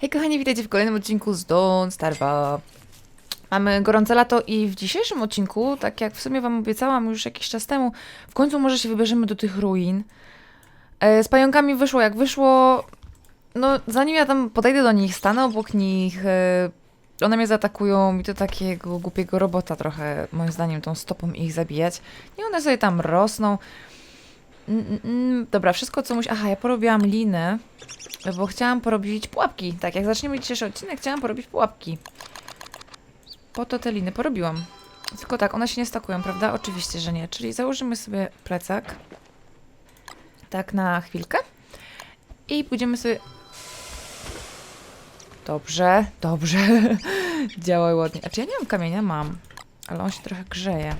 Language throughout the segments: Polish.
Hej kochani, witajcie w kolejnym odcinku z Don't Starve'a. Mamy gorące lato i w dzisiejszym odcinku, tak jak w sumie wam obiecałam już jakiś czas temu, w końcu może się wybierzemy do tych ruin. E, z pająkami wyszło jak wyszło. No, zanim ja tam podejdę do nich, stanę obok nich, e, one mnie zaatakują i to takiego głupiego robota trochę, moim zdaniem, tą stopą ich zabijać. I one sobie tam rosną. Mm, mm, mm, dobra, wszystko co musi... Aha, ja porobiłam linę, bo chciałam porobić pułapki. Tak, jak zaczniemy dzisiejszy odcinek, chciałam porobić pułapki. Po to te liny porobiłam. Tylko tak, one się nie stakują, prawda? Oczywiście, że nie. Czyli założymy sobie plecak. Tak na chwilkę. I pójdziemy sobie... Dobrze, dobrze. Działa ładnie. Czy ja nie mam kamienia? Mam. Ale on się trochę grzeje.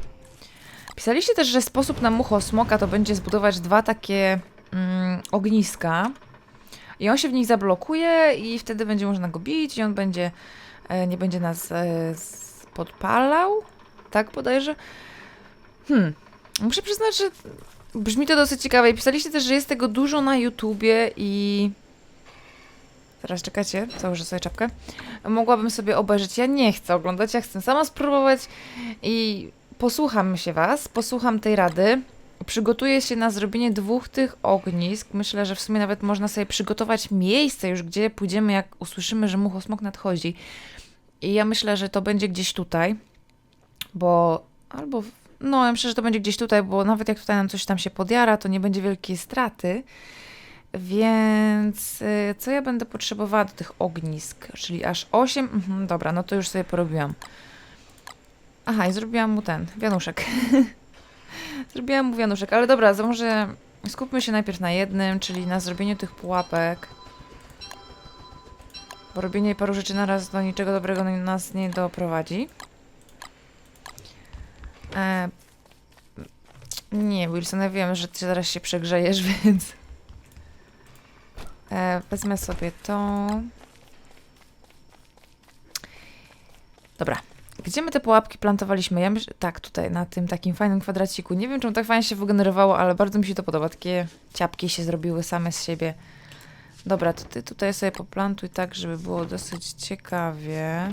Pisaliście też, że sposób na mucho smoka to będzie zbudować dwa takie mm, ogniska. I on się w nich zablokuje i wtedy będzie można go bić i on będzie, e, nie będzie nas e, podpalał. Tak bodajże? Hmm. Muszę przyznać, że brzmi to dosyć ciekawe. I pisaliście też, że jest tego dużo na YouTubie i... Teraz czekajcie, założę sobie czapkę. Mogłabym sobie obejrzeć. Ja nie chcę oglądać, ja chcę sama spróbować i posłucham się was, posłucham tej rady. Przygotuję się na zrobienie dwóch tych ognisk. Myślę, że w sumie nawet można sobie przygotować miejsce już, gdzie pójdziemy, jak usłyszymy, że muchosmok nadchodzi. I ja myślę, że to będzie gdzieś tutaj, bo albo, no ja myślę, że to będzie gdzieś tutaj, bo nawet jak tutaj nam coś tam się podjara, to nie będzie wielkiej straty. Więc y, co ja będę potrzebowała do tych ognisk? Czyli aż 8. Mhm, dobra, no to już sobie porobiłam. Aha, i zrobiłam mu ten, wianuszek. zrobiłam mu wianuszek, ale dobra, to może skupmy się najpierw na jednym, czyli na zrobieniu tych pułapek. Bo robienie paru rzeczy naraz do niczego dobrego nas nie doprowadzi. E, nie, Wilson, ja wiem, że ty zaraz się przegrzejesz, więc... E, wezmę sobie to. Dobra. Gdzie my te pułapki plantowaliśmy? Ja myślę, tak, tutaj, na tym takim fajnym kwadraciku. Nie wiem, czemu tak fajnie się wygenerowało, ale bardzo mi się to podoba. Takie ciapki się zrobiły same z siebie. Dobra, to ty tutaj sobie poplantuj tak, żeby było dosyć ciekawie.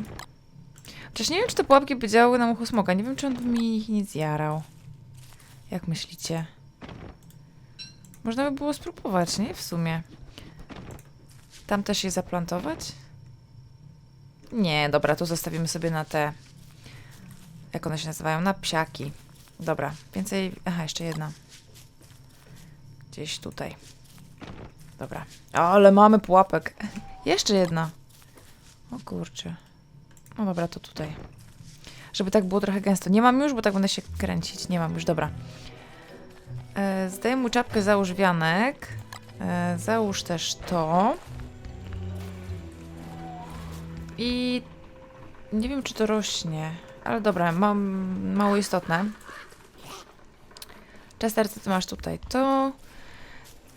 Chociaż nie wiem, czy te pułapki by działały na muchu smoka. Nie wiem, czy on by mi nie zjarał. Jak myślicie? Można by było spróbować, nie? W sumie. Tam też je zaplantować? Nie, dobra, tu zostawimy sobie na te. Jak one się nazywają? Na psiaki. Dobra, więcej. Aha, jeszcze jedna. Gdzieś tutaj. Dobra. Ale mamy pułapek. Jeszcze jedna. O kurczę. No dobra, to tutaj. Żeby tak było trochę gęsto. Nie mam już, bo tak będę się kręcić. Nie mam już, dobra. E, zdaj mu czapkę, załóż wianek. E, załóż też to. I nie wiem, czy to rośnie, ale dobra, mam mało istotne. Chester, ty masz tutaj? To.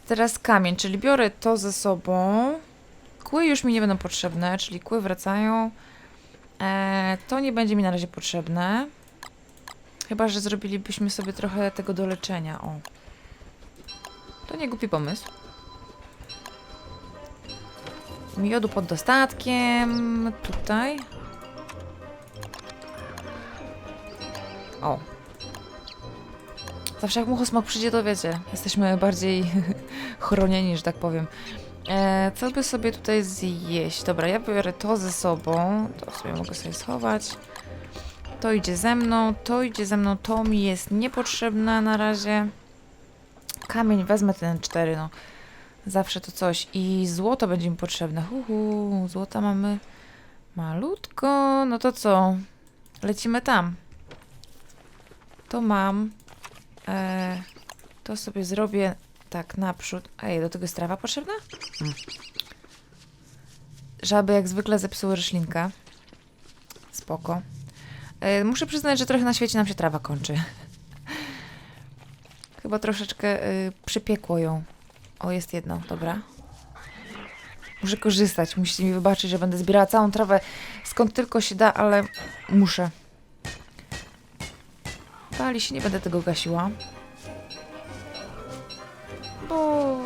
Teraz kamień, czyli biorę to ze sobą. Kły już mi nie będą potrzebne, czyli kły wracają. E, to nie będzie mi na razie potrzebne. Chyba, że zrobilibyśmy sobie trochę tego do leczenia. O. To nie głupi pomysł. Miodu pod dostatkiem. Tutaj. O. Zawsze jak muchosmok przyjdzie, to wiecie, jesteśmy bardziej chronieni, że tak powiem. E, co by sobie tutaj zjeść? Dobra, ja biorę to ze sobą. To sobie mogę sobie schować. To idzie ze mną, to idzie ze mną, to mi jest niepotrzebne na razie. Kamień, wezmę ten cztery, no. Zawsze to coś. I złoto będzie mi potrzebne. Huhu, złota mamy malutko. No to co? Lecimy tam. To mam. E, to sobie zrobię tak naprzód. Ej, do tego jest trawa potrzebna? Hmm. Żaby jak zwykle zepsuły roślinkę. Spoko. E, muszę przyznać, że trochę na świecie nam się trawa kończy. Chyba troszeczkę y, przypiekło ją. O, jest jedno, dobra. Muszę korzystać. Musicie mi wybaczyć, że będę zbierała całą trawę skąd tylko się da, ale muszę. Pali się, nie będę tego gasiła. Bo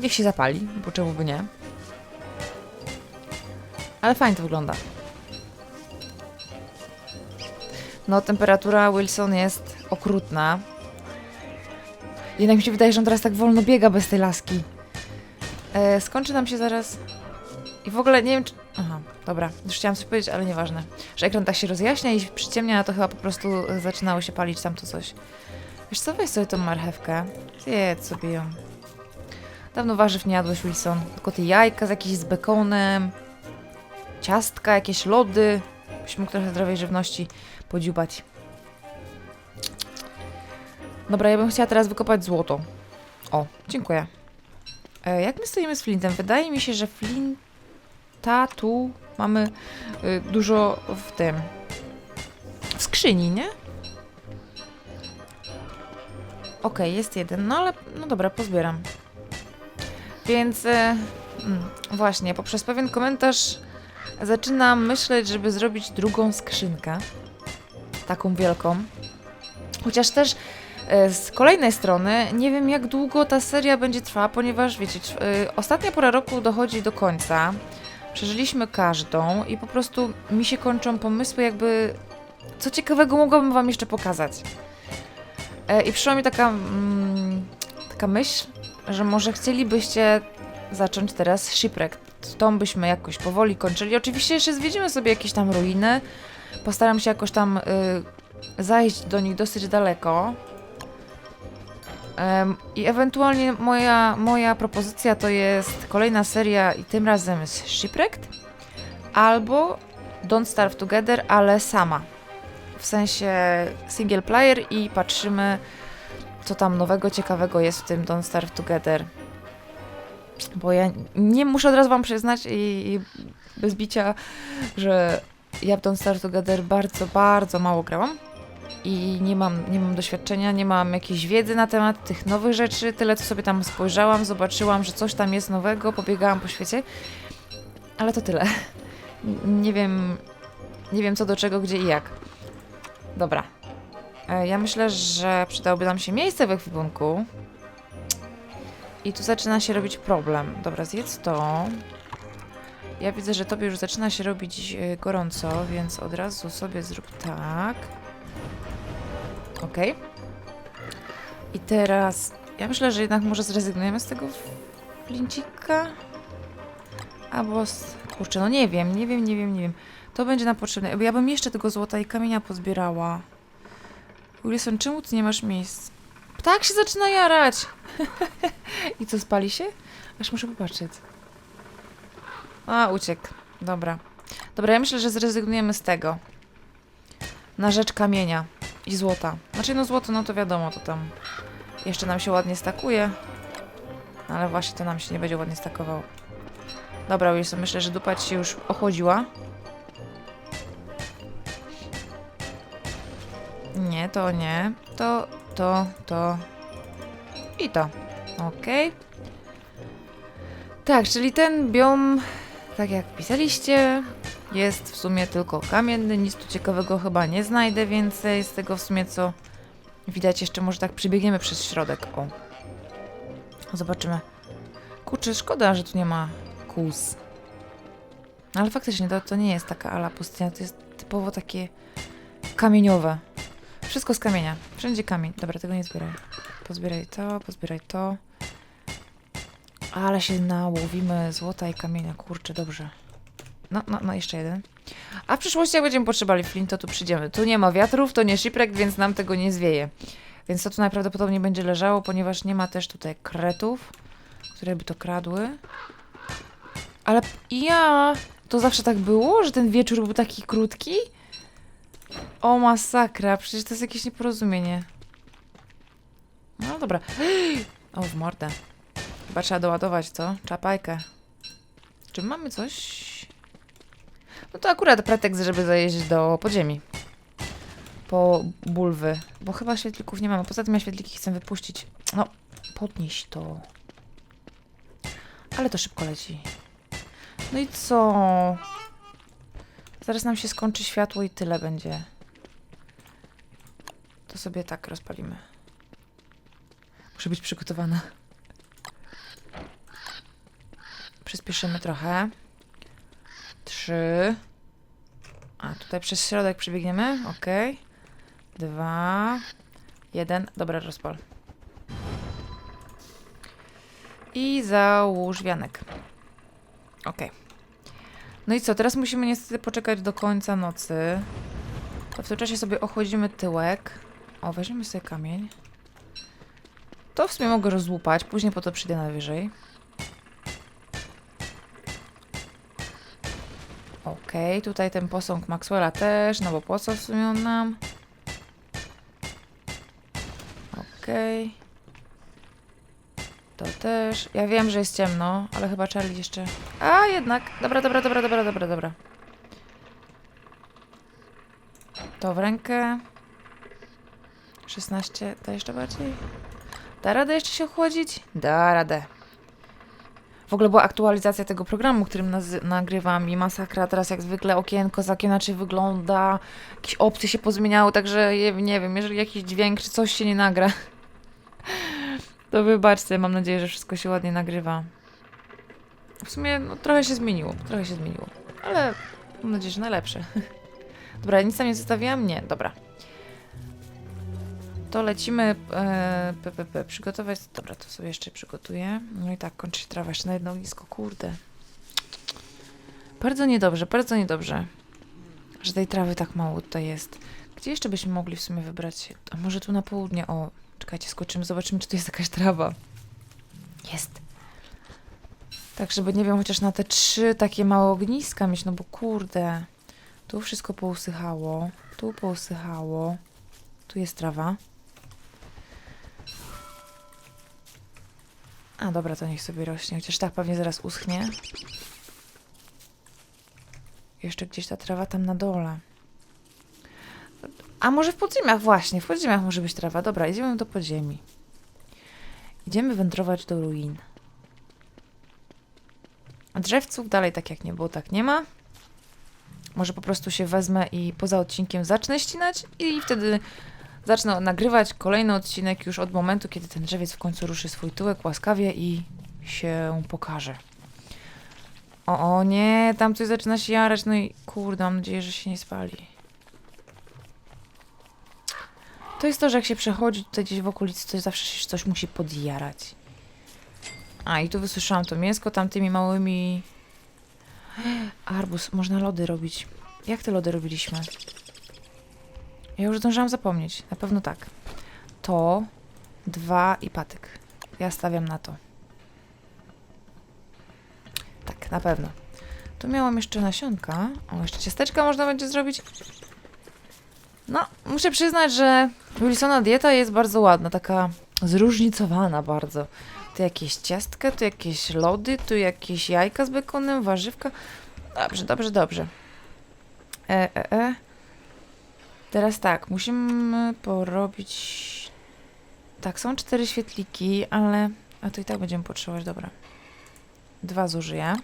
niech się zapali, bo czemu by nie. Ale fajnie to wygląda. No, temperatura Wilson jest okrutna. Jednak mi się wydaje, że on teraz tak wolno biega bez tej laski. E, skończy nam się zaraz. I w ogóle nie wiem, czy. Aha, dobra, już chciałam coś powiedzieć, ale nieważne. Że ekran tak się rozjaśnia i przyciemnia, to chyba po prostu zaczynało się palić tamto coś. Wiesz co, weź sobie tą marchewkę. Zjedz sobie ją. Dawno warzyw nie jadłeś, Wilson. Tylko te jajka z jakimś z bekonem, ciastka, jakieś lody. Byś mógł trochę zdrowej żywności podziubać. Dobra, ja bym chciała teraz wykopać złoto. O, dziękuję. E, jak my stoimy z flintem? Wydaje mi się, że flinta tu mamy y, dużo w tym. W skrzyni, nie? Okej, jest jeden, no ale no dobra, pozbieram. Więc e, mm, właśnie, poprzez pewien komentarz zaczynam myśleć, żeby zrobić drugą skrzynkę. Taką wielką. Chociaż też e, z kolejnej strony nie wiem jak długo ta seria będzie trwała, ponieważ wiecie, e, ostatnia pora roku dochodzi do końca. Przeżyliśmy każdą i po prostu mi się kończą pomysły, jakby co ciekawego mogłabym wam jeszcze pokazać. E, I przyszła mi taka, mm, taka myśl, że może chcielibyście zacząć teraz shipwreck. Tą byśmy jakoś powoli kończyli. Oczywiście jeszcze zwiedzimy sobie jakieś tam ruiny. Postaram się jakoś tam y, zajść do nich dosyć daleko. I ewentualnie moja, moja propozycja to jest kolejna seria i tym razem z Shipwrecked albo Don't Starve Together, ale sama. W sensie single player i patrzymy co tam nowego, ciekawego jest w tym Don't Starve Together. Bo ja nie muszę od razu wam przyznać i, i bez bicia, że ja w Don't Starve Together bardzo, bardzo mało grałam i nie mam, nie mam doświadczenia, nie mam jakiejś wiedzy na temat tych nowych rzeczy. Tyle, co sobie tam spojrzałam, zobaczyłam, że coś tam jest nowego, pobiegałam po świecie, ale to tyle. Nie wiem, nie wiem co do czego, gdzie i jak. Dobra. E, Ja myślę, że przydałoby nam się miejsce w ekwipunku. I tu zaczyna się robić problem. Dobra, zjedz to. Ja widzę, że tobie już zaczyna się robić e, gorąco, więc od razu sobie zrób tak. Ok. I teraz ja myślę, że jednak może zrezygnujemy z tego flincika. Albo z... Kurczę, no nie wiem, nie wiem, nie wiem, nie wiem. To będzie nam potrzebne. Ja bym jeszcze tego złota i kamienia pozbierała. Wilson, czemu ty nie masz miejsc? Ptak się zaczyna jarać! I co, spali się? Aż muszę popatrzeć. A, uciekł. Dobra. Dobra, ja myślę, że zrezygnujemy z tego. Na rzecz kamienia i złota. Znaczy, no złoto, no to wiadomo, to tam jeszcze nam się ładnie stakuje. No, Ale właśnie to nam się nie będzie ładnie stakowało. Dobra, Wilson, myślę, że dupa ci się już ochłodziła. Nie, to nie. To, to, to i to. Okej. Tak, czyli ten biom, tak jak pisaliście, jest w sumie tylko kamienny. Nic tu ciekawego chyba nie znajdę więcej z tego w sumie, co widać. Jeszcze może tak przybiegniemy przez środek. O. Zobaczymy. Kurczę, szkoda, że tu nie ma kus. Ale faktycznie to, to nie jest taka ala pustynia, to jest typowo takie kamieniowe. Wszystko z kamienia. Wszędzie kamień. Dobra, tego nie zbieraj. Pozbieraj to, pozbieraj to. Ale się nałowimy złota i kamienia. Kurczę, dobrze. No, no, no, jeszcze jeden. A w przyszłości, jak będziemy potrzebowali flint, to tu przyjdziemy. Tu nie ma wiatrów, to nie shipwreck, więc nam tego nie zwieje. Więc to tu najprawdopodobniej będzie leżało, ponieważ nie ma też tutaj kretów, które by to kradły. Ale ja... To zawsze tak było, że ten wieczór był taki krótki? O masakra, przecież to jest jakieś nieporozumienie. No dobra. O, w mordę. Chyba trzeba doładować, co? Czapajkę. Czy mamy coś? No to akurat pretekst, żeby zajeździć do podziemi. Po bulwy. Bo chyba świetlików nie mamy. Poza tym ja świetliki chcę wypuścić. No, podnieś to. Ale to szybko leci. No i co? Zaraz nam się skończy światło i tyle będzie. To sobie tak rozpalimy. Muszę być przygotowana. Przyspieszymy trochę. Trzy. A, tutaj przez środek przebiegniemy. Okej. Dwa. Jeden. Dobra, rozpal. I załóż wianek. Okej. No i co, teraz musimy niestety poczekać do końca nocy. To w tym czasie sobie ochłodzimy tyłek. O, weźmiemy sobie kamień. To w sumie mogę rozłupać, później po to przyjdę najwyżej. Okej, tutaj ten posąg Maxwella też, no bo po co w sumie on nam? Okej. To też. Ja wiem, że jest ciemno, ale chyba Charlie jeszcze... A, jednak. Dobra, dobra, dobra, dobra, dobra, dobra. To w rękę. 16. Da jeszcze bardziej? Da radę jeszcze się ochłodzić? Da radę. W ogóle była aktualizacja tego programu, którym nagrywam i masakra. Teraz jak zwykle okienko za inaczej wygląda. Jakieś opcje się pozmieniały, także nie wiem, jeżeli jakiś dźwięk czy coś się nie nagra, to wybaczcie. Mam nadzieję, że wszystko się ładnie nagrywa. W sumie no, trochę się zmieniło, trochę się zmieniło. Ale mam nadzieję, że najlepsze. Dobra, nic tam nie zostawiłam? Nie, dobra. To lecimy e, p, p, p, przygotować. Dobra, to sobie jeszcze przygotuję. No i tak, kończy się trawa jeszcze na jedno ognisko, kurde. Bardzo niedobrze, bardzo niedobrze, że tej trawy tak mało tutaj jest. Gdzie jeszcze byśmy mogli w sumie wybrać? A może tu na południe? O, czekajcie, skoczymy, zobaczymy, czy tu jest jakaś trawa. Jest. Tak, żeby, nie wiem, chociaż na te trzy takie małe ogniska mieć, no bo kurde. Tu wszystko pousychało, tu pousychało. Tu jest trawa. A dobra, to niech sobie rośnie, chociaż tak pewnie zaraz uschnie. Jeszcze gdzieś ta trawa tam na dole. A może w podziemiach właśnie, w podziemiach może być trawa. Dobra, idziemy do podziemi. Idziemy wędrować do ruin. Drzewców dalej tak jak nie było, tak nie ma. Może po prostu się wezmę i poza odcinkiem zacznę ścinać i wtedy zacznę nagrywać kolejny odcinek już od momentu, kiedy ten drzewiec w końcu ruszy swój tyłek łaskawie i się pokaże. O, o nie, tam coś zaczyna się jarać, no i kurde, mam nadzieję, że się nie spali. To jest to, że jak się przechodzi tutaj gdzieś w okolicy, to zawsze się coś musi podjarać. A, i tu wysłyszałam to mięsko tamtymi małymi... Arbus, można lody robić. Jak te lody robiliśmy? Ja już zdążyłam zapomnieć. Na pewno tak. To, dwa i patyk. Ja stawiam na to. Tak, na pewno. Tu miałam jeszcze nasionka. O, jeszcze ciasteczka można będzie zrobić. No, muszę przyznać, że Wilsona dieta jest bardzo ładna, taka zróżnicowana bardzo. Tu jakieś ciastka, tu jakieś lody, tu jakieś jajka z bekonem, warzywka. Dobrze, dobrze, dobrze. E, e, e. Teraz tak, musimy porobić... Tak, są cztery świetliki, ale... A to i tak będziemy potrzebować, dobra. Dwa zużyję.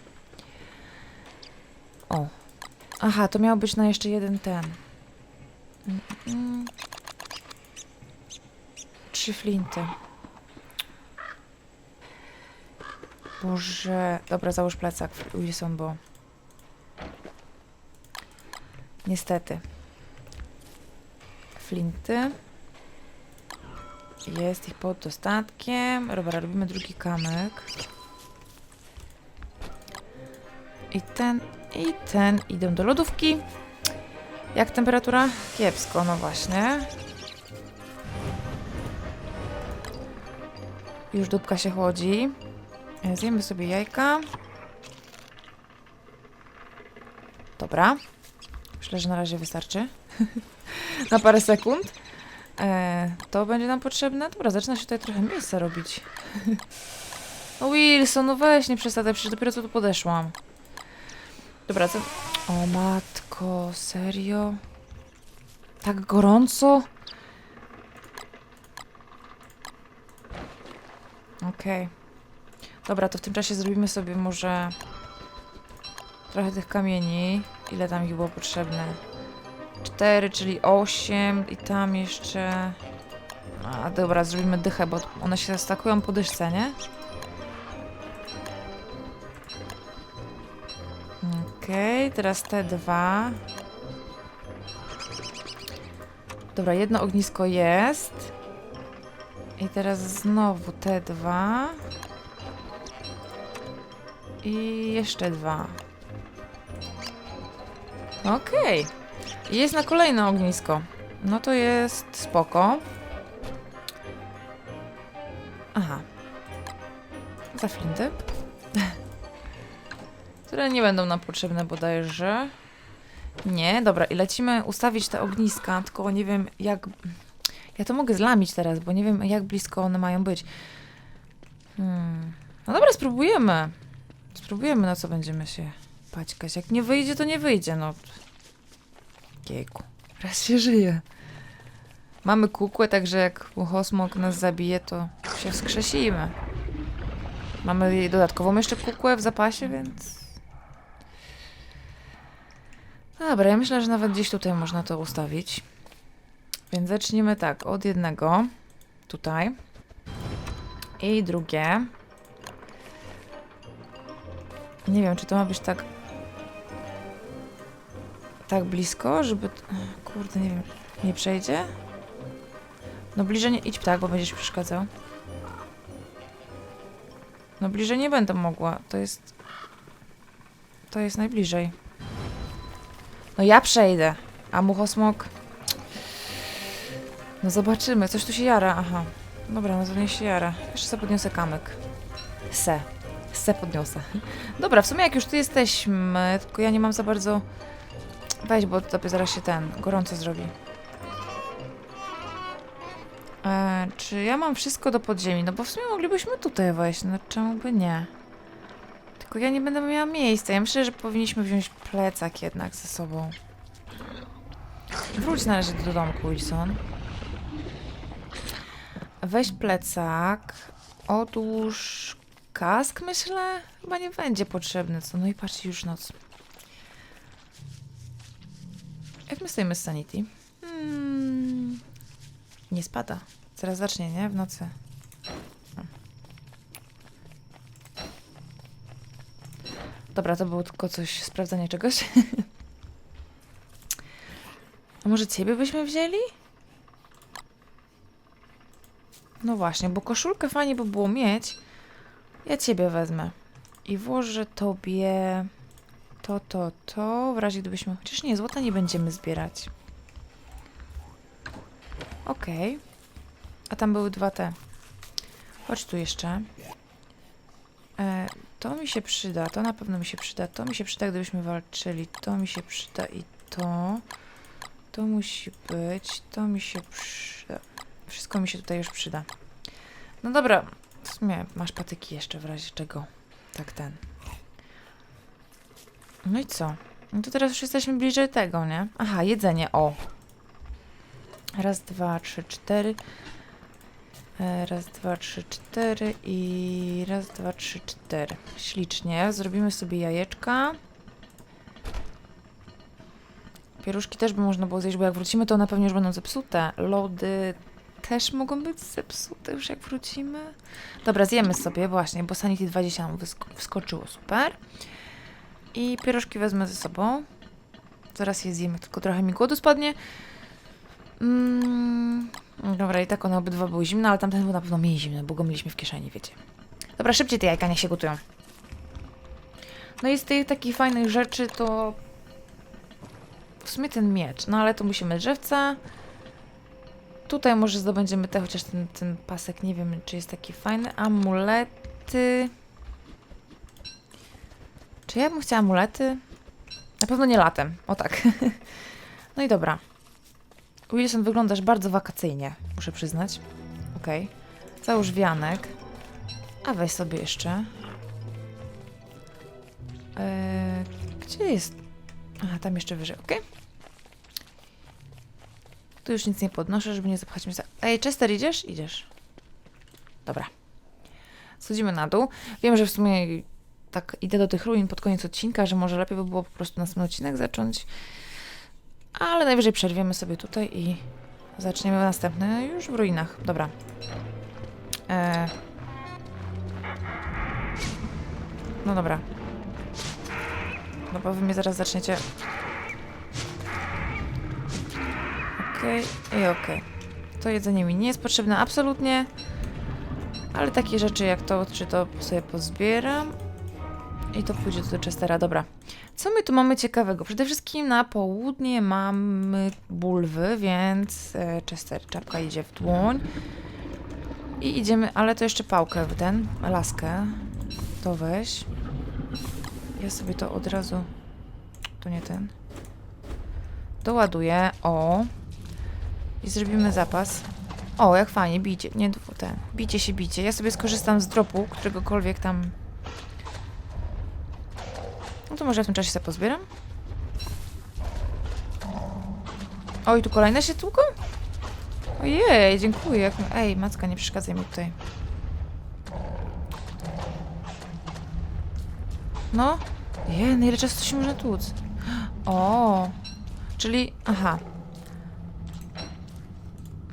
O. Aha, to miał być na jeszcze jeden ten. Mm, mm. Trzy flinty. Boże. Dobra, załóż plecak, Wilson, bo... Niestety. Flinty. Jest ich pod dostatkiem. Dobra, robimy drugi kamyk. I ten, i ten idę do lodówki. Jak temperatura? Kiepsko, no właśnie. Już dupka się chłodzi. Zjemy sobie jajka. Dobra. Myślę, że na razie wystarczy. na parę sekund. E, to będzie nam potrzebne. Dobra, zaczyna się tutaj trochę miejsca robić. no Wilson, no weź, nie przesadzaj, przecież dopiero co tu podeszłam. Dobra, co... O matko, serio? Tak gorąco? Okej. Dobra, to w tym czasie zrobimy sobie może trochę tych kamieni. Ile tam ich było potrzebne? Cztery, czyli osiem i tam jeszcze... A, dobra, zrobimy dychę, bo one się stakują po dyszce, nie? Okej, teraz te dwa. Dobra, jedno ognisko jest. I teraz znowu te dwa. I jeszcze dwa. Okej. I Jest na kolejne ognisko. No to jest spoko. Aha. Za flinty. Które nie będą nam potrzebne bodajże. Nie, dobra, i lecimy ustawić te ogniska, tylko nie wiem jak... Ja to mogę zlamić teraz, bo nie wiem jak blisko one mają być. Hmm. No dobra, spróbujemy. Spróbujemy, na co będziemy się paćkać. Jak nie wyjdzie, to nie wyjdzie, no. Jejku. Raz się żyje. Mamy kukłę, także jak muchosmok nas zabije, to się wskrzesimy. Mamy jej dodatkową jeszcze kukłę w zapasie, więc... Dobra, ja myślę, że nawet gdzieś tutaj można to ustawić. Więc zacznijmy tak, od jednego. Tutaj. I drugie. Nie wiem, czy to ma być tak... Tak blisko, żeby... Kurde, nie wiem. Nie przejdzie? No bliżej nie... Idź tak, bo będziesz przeszkadzał. No bliżej nie będę mogła. To jest... To jest najbliżej. No ja przejdę. A muchosmok... No zobaczymy. Coś tu się jara. Aha. Dobra, no to nie się jara. Jeszcze sobie podniosę kamyk. Se. Se podniosę. Dobra, w sumie jak już tu jesteśmy, tylko ja nie mam za bardzo... Weź, bo tobie zaraz się ten, gorąco zrobi. E, czy ja mam wszystko do podziemi? No bo w sumie moglibyśmy tutaj wejść, no czemu by nie? Tylko ja nie będę miała miejsca. Ja myślę, że powinniśmy wziąć plecak jednak ze sobą. Wróć na razie do domku, Wilson. Weź plecak, odłóż kask, myślę. Chyba nie będzie potrzebny, co? No i patrz, już noc. My stoimy z Sanity? Hmm, nie spada. Zaraz zacznie, nie? W nocy. Dobra, to było tylko coś, sprawdzanie czegoś. A może ciebie byśmy wzięli? No właśnie, bo koszulkę fajnie by było mieć. Ja ciebie wezmę. I włożę tobie to, to, to, w razie gdybyśmy... Chociaż nie, złota nie będziemy zbierać. Okej. A tam były dwa te. Chodź tu jeszcze. E, to mi się przyda, to na pewno mi się przyda, to mi się przyda, gdybyśmy walczyli, to mi się przyda i to. To musi być, to mi się przyda. Wszystko mi się tutaj już przyda. No dobra, w sumie masz patyki jeszcze w razie czego. Tak ten. No i co? No to teraz już jesteśmy bliżej tego, nie? Aha, jedzenie, o. Raz, dwa, trzy, cztery. E, Raz, dwa, trzy, cztery i raz, dwa, trzy, cztery. Ślicznie. Zrobimy sobie jajeczka. Pieruszki też by można było zjeść, bo jak wrócimy, to one pewnie już będą zepsute. Lody też mogą być zepsute już jak wrócimy. Dobra, zjemy sobie właśnie, bo Sanity 20 nam wysk- wskoczyło, super. I pierożki wezmę ze sobą. Zaraz je zjemy, tylko trochę mi głodu spadnie. Mm, dobra, i tak one obydwa były zimne, ale tamten był na pewno mniej zimny, bo go mieliśmy w kieszeni, wiecie. Dobra, szybciej te jajka niech się gotują. No i z tych takich fajnych rzeczy to... W sumie ten miecz, no ale tu musimy drzewca. Tutaj może zdobędziemy te, chociaż ten, ten pasek nie wiem, czy jest taki fajny. Amulety. Czy ja bym chciała amulety? Na pewno nie latem, o tak. no i dobra. Wilson, wyglądasz bardzo wakacyjnie, muszę przyznać. Okej. Załóż wianek. A weź sobie jeszcze. Eee, gdzie jest? Aha, tam jeszcze wyżej, okej. Tu już nic nie podnoszę, żeby nie zapchać mnie za... Ej, Chester, idziesz? Idziesz. Dobra. Schodzimy na dół. Wiem, że w sumie tak idę do tych ruin pod koniec odcinka, że może lepiej by było po prostu następny odcinek zacząć. Ale najwyżej przerwiemy sobie tutaj i zaczniemy następny już w ruinach. Dobra. E... No dobra. No bo wy mnie zaraz zaczniecie... Okej i okej. To jedzenie mi nie jest potrzebne absolutnie. Ale takie rzeczy jak to, czy to sobie pozbieram. I to pójdzie do Chestera. Dobra. Co my tu mamy ciekawego? Przede wszystkim na południe mamy bulwy, więc e, Chester, czapka idzie w dłoń. I idziemy, ale to jeszcze pałkę w ten, laskę. To weź. Ja sobie to od razu... To nie ten. Doładuję. O. I zrobimy zapas. O, jak fajnie, bijcie. Nie, ten. Bijcie się, bijcie. Ja sobie skorzystam z dropu, któregokolwiek tam... No to może w tym czasie sobie pozbieram. Oj, tu kolejne się tłuką? Ojej, dziękuję. Ej, macka, nie przeszkadzaj mi tutaj. No. Je, na ile czasu to się można tłuc? O, czyli... Aha.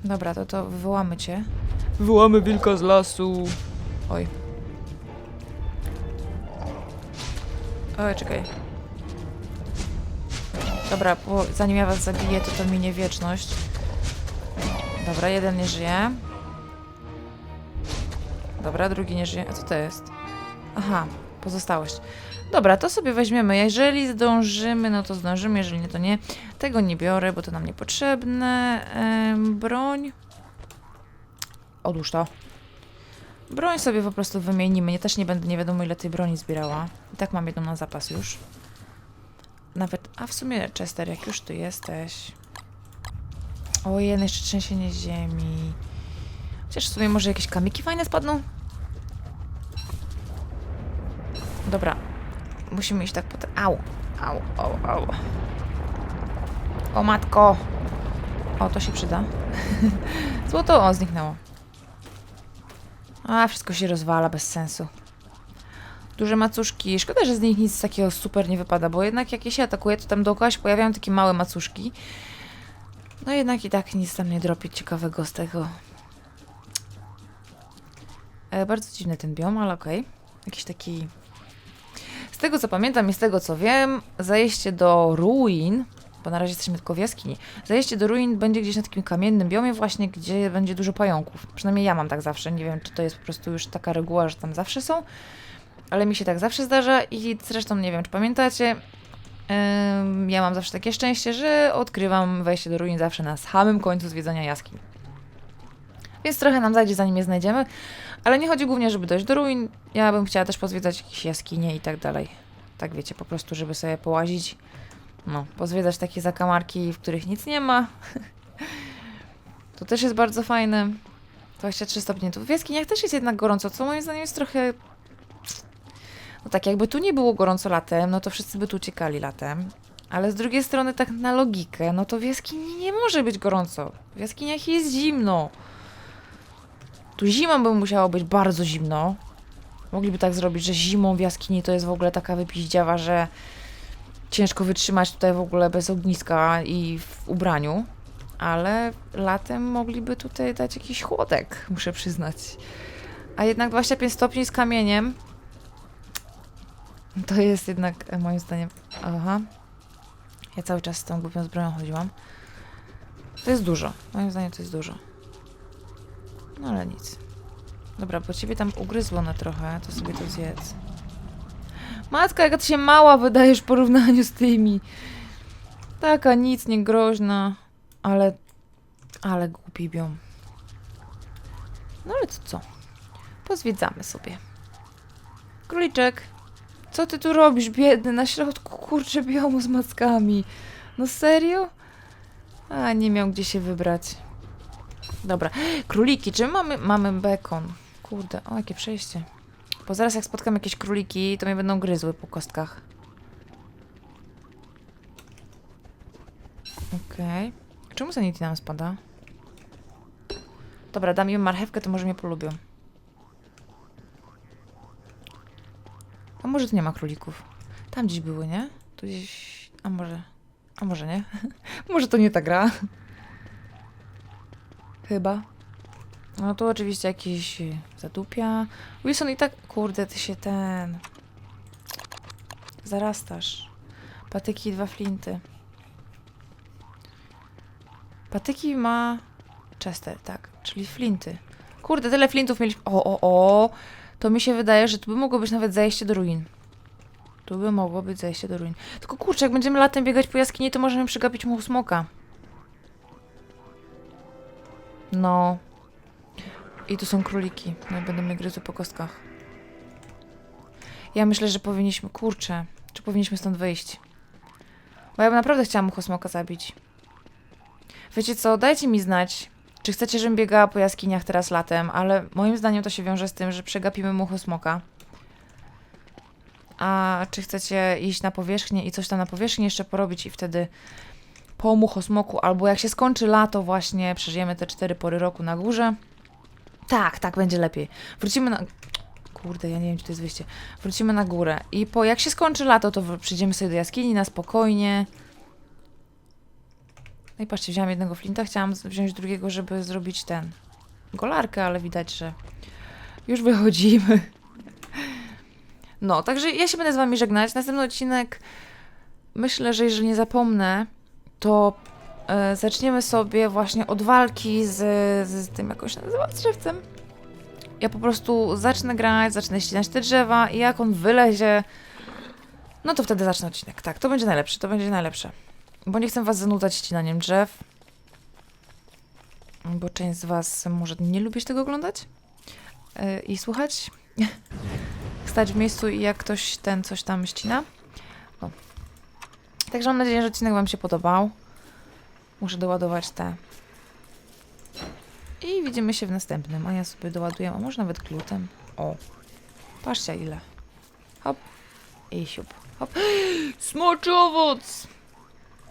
Dobra, to to wywołamy cię. Wywołamy wilka z lasu. Oj. Oj, czekaj. Dobra, bo zanim ja was zabiję, to to minie wieczność. Dobra, jeden nie żyje. Dobra, drugi nie żyje. A co to jest? Aha, pozostałość. Dobra, to sobie weźmiemy. Jeżeli zdążymy, no to zdążymy, jeżeli nie, to nie. Tego nie biorę, bo to nam niepotrzebne. Em, broń. Odłóż to. Broń sobie po prostu wymienimy. Ja też nie będę nie wiadomo ile tej broni zbierała. I tak mam jedną na zapas już. Nawet, a w sumie Chester, jak już tu jesteś. Ojej, jeszcze trzęsienie ziemi. Chociaż w sumie może jakieś kamiki fajne spadną? Dobra. Musimy iść tak po. Au, au, au, au. O matko. O, to się przyda. Złoto, o, zniknęło. A, wszystko się rozwala bez sensu. Duże macuszki. Szkoda, że z nich nic takiego super nie wypada, bo jednak jak je się atakuje, to tam dookoła się pojawiają takie małe macuszki. No jednak i tak nic tam nie dropi ciekawego z tego. E, bardzo dziwny ten biom, ale okej. Jakiś taki... Z tego co pamiętam i z tego co wiem, zajście do ruin, bo na razie jesteśmy tylko w jaskini, zajście do ruin będzie gdzieś na takim kamiennym biomie właśnie, gdzie będzie dużo pająków. Przynajmniej ja mam tak zawsze, nie wiem czy to jest po prostu już taka reguła, że tam zawsze są, ale mi się tak zawsze zdarza i zresztą nie wiem czy pamiętacie, Ym, ja mam zawsze takie szczęście, że odkrywam wejście do ruin zawsze na samym końcu zwiedzania jaskiń. Więc trochę nam zajdzie, zanim je znajdziemy, ale nie chodzi głównie, żeby dojść do ruin. Ja bym chciała też pozwiedzać jakieś jaskinie i tak dalej. Tak wiecie, po prostu, żeby sobie połazić. No, pozwiedzać takie zakamarki, w których nic nie ma. to też jest bardzo fajne. 23 stopnie. Tu w jaskiniach też jest jednak gorąco, co moim zdaniem jest trochę no tak, jakby tu nie było gorąco latem, no to wszyscy by tu uciekali latem. Ale z drugiej strony, tak na logikę, no to w jaskini nie może być gorąco. W jaskiniach jest zimno. Tu zimą by musiało być bardzo zimno. Mogliby tak zrobić, że zimą w jaskini to jest w ogóle taka wypiździawa, że ciężko wytrzymać tutaj w ogóle bez ogniska i w ubraniu. Ale latem mogliby tutaj dać jakiś chłodek, muszę przyznać. A jednak 25 stopni z kamieniem to jest jednak e, moim zdaniem. Aha. Ja cały czas z tą głupią zbroją chodziłam. To jest dużo. Moim zdaniem to jest dużo. No ale nic. Dobra, bo ciebie tam ugryzło na trochę, to sobie to zjedz. Matka, jaka ty się mała wydajesz w porównaniu z tymi. Taka nic, nie groźna. Ale... Ale głupi biom. No ale to co? Pozwiedzamy sobie. Króliczek. Co ty tu robisz, biedny, na środku kurczę biomu z mackami? No serio? A, nie miał gdzie się wybrać. Dobra, króliki, czy my mamy, mamy bekon? Kurde, o, jakie przejście. Bo zaraz jak spotkam jakieś króliki, to mnie będą gryzły po kostkach. Okej. Czemu sanity nam spada? Dobra, dam im marchewkę, to może mnie polubią. A może tu nie ma królików? Tam gdzieś były, nie? Tu gdzieś... A może... A może nie? może to nie ta gra? Chyba. No tu oczywiście jakiś zadupia. Wilson i tak... Kurde, ty się ten... Zarastasz. Patyki i dwa flinty. Patyki ma... Chester, tak, czyli flinty. Kurde, tyle flintów mieliśmy... O, o, o! To mi się wydaje, że tu by mogło być nawet zejście do ruin. Tu by mogło być zejście do ruin. Tylko kurczę, jak będziemy latem biegać po jaskini, to możemy przegapić mu smoka. No. I tu są króliki. No i będą mnie gryzły po kostkach. Ja myślę, że powinniśmy... Kurczę. Czy powinniśmy stąd wyjść? Bo ja bym naprawdę chciała muchosmoka zabić. Wiecie co? Dajcie mi znać, czy chcecie, żebym biegała po jaskiniach teraz latem, ale moim zdaniem to się wiąże z tym, że przegapimy muchosmoka. A czy chcecie iść na powierzchnię i coś tam na powierzchni jeszcze porobić i wtedy po muchosmoku, albo jak się skończy lato właśnie, przeżyjemy te cztery pory roku na górze. Tak, tak, będzie lepiej. Wrócimy na... Kurde, ja nie wiem, czy to jest wyjście. Wrócimy na górę i po jak się skończy lato, to przyjdziemy sobie do jaskini na spokojnie. No i patrzcie, wziąłam jednego flinta, chciałam wziąć drugiego, żeby zrobić ten... Golarkę, ale widać, że już wychodzimy. No, także ja się będę z wami żegnać. Następny odcinek, myślę, że jeżeli nie zapomnę, to zaczniemy sobie właśnie od walki z, z tym, jak się nazywa, drzewcem. Ja po prostu zacznę grać, zacznę ścinać te drzewa i jak on wylezie, no to wtedy zacznę odcinek. Tak, to będzie najlepsze, to będzie najlepsze. Bo nie chcę was zanudzać ścinaniem drzew. Bo część z was może nie lubić tego oglądać e, i słuchać. Stać w miejscu i jak ktoś ten coś tam ścina. No. Także mam nadzieję, że odcinek wam się podobał. Muszę doładować te. I widzimy się w następnym. A ja sobie doładuję, a może nawet glutem. O. Patrzcie ile. Hop. I siup. Hop. Smoczy owoc!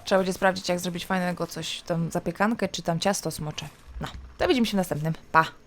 Trzeba będzie sprawdzić, jak zrobić fajnego coś, tam zapiekankę, czy tam ciasto smocze. No, to widzimy się w następnym. Pa!